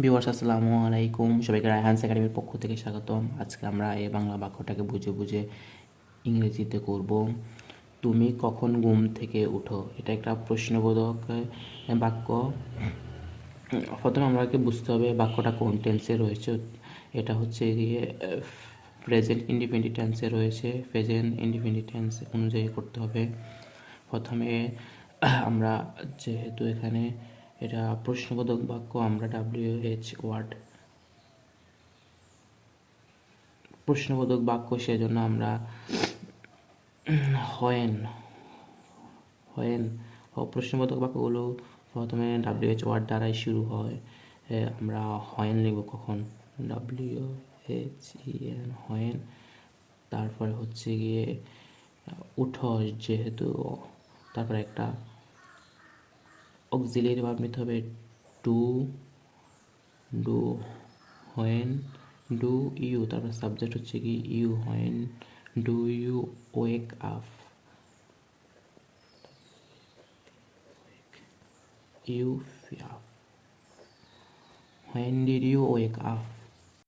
Viewers, আসসালামু আলাইকুম। সবাইকে রায়হান্স একাডেমির পক্ষ থেকে স্বাগতম। আজকে আমরা এই বাংলা বাক্যটাকে বুঝে বুঝে ইংরেজিতে করব। তুমি কখন ঘুম থেকে উঠো? এটা একটা প্রশ্নবোধক বাক্য। প্রথমে আমাকে বুঝতে হবে বাক্যটা কোন টেন্সে রয়েছে। এটা হচ্ছে গিয়ে প্রেজেন্ট ইন্ডিপেন্ডেন্ট টেন্সে রয়েছে। প্রেজেন্ট ইন্ডিপেন্ডেন্ট টেন্স অনুযায়ী করতে হবে। প্রথমে, আমরা যেহেতু এখানে এটা প্রশ্নবোধক বাক্য আমরা ডাব্লিউ এইচ ওয়ার্ড প্রশ্নবোধক বাক্য সেজন্য আমরা হয়েন হয়েন। প্রশ্নবোধক বাক্যগুলো প্রথমে ডাব্লিউ এইচ ওয়ার্ড দ্বারাই শুরু হয়। আমরা হয়েন লিখব কখন? W H E N when. তারপরে হচ্ছে গিয়ে উঠো যেহেতু, তারপরে একটা অক্সিলিয়ারি ভার্ব নিতে হবে to do when do you তারপর সাবজেক্ট হচ্ছে কি you when do you wake up you up when did you wake up